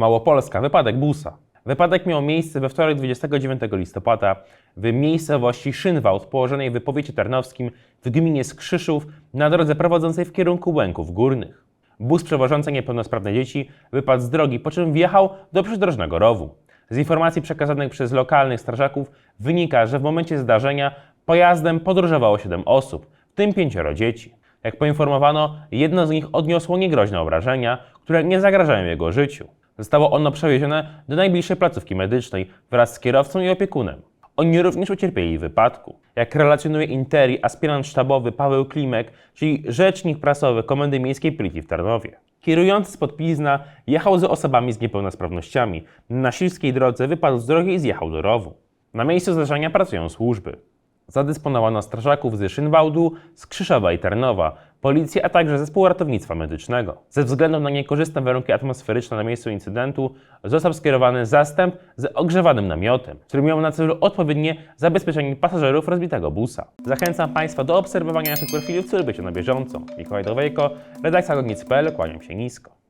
Małopolska, wypadek busa. Wypadek miał miejsce we wtorek 29 listopada w miejscowości Szynwałd, położonej w powiecie tarnowskim w gminie Skrzyszów na drodze prowadzącej w kierunku Łęków Górnych. Bus przewożący niepełnosprawne dzieci wypadł z drogi, po czym wjechał do przydrożnego rowu. Z informacji przekazanych przez lokalnych strażaków wynika, że w momencie zdarzenia pojazdem podróżowało 7 osób, w tym pięcioro dzieci. Jak poinformowano, jedno z nich odniosło niegroźne obrażenia, które nie zagrażają jego życiu. Zostało ono przewiezione do najbliższej placówki medycznej wraz z kierowcą i opiekunem. Oni również ucierpieli w wypadku. Jak relacjonuje Interi aspirant sztabowy Paweł Klimek, czyli rzecznik prasowy Komendy Miejskiej Policji w Tarnowie. Kierujący spod Pilzna jechał z osobami z niepełnosprawnościami. Na śliskiej drodze wypadł z drogi i zjechał do rowu. Na miejscu zdarzenia pracują służby. Zadysponowano strażaków z Szynwałdu, z Krzyszowa i Tarnowa, policji, a także zespół ratownictwa medycznego. Ze względu na niekorzystne warunki atmosferyczne na miejscu incydentu został skierowany zastęp z ogrzewanym namiotem, który miał na celu odpowiednie zabezpieczenie pasażerów rozbitego busa. Zachęcam Państwa do obserwowania naszych profili w bycia na bieżąco. Mikołaj Dowejko, redakcja Gognicy.pl, kłaniam się nisko.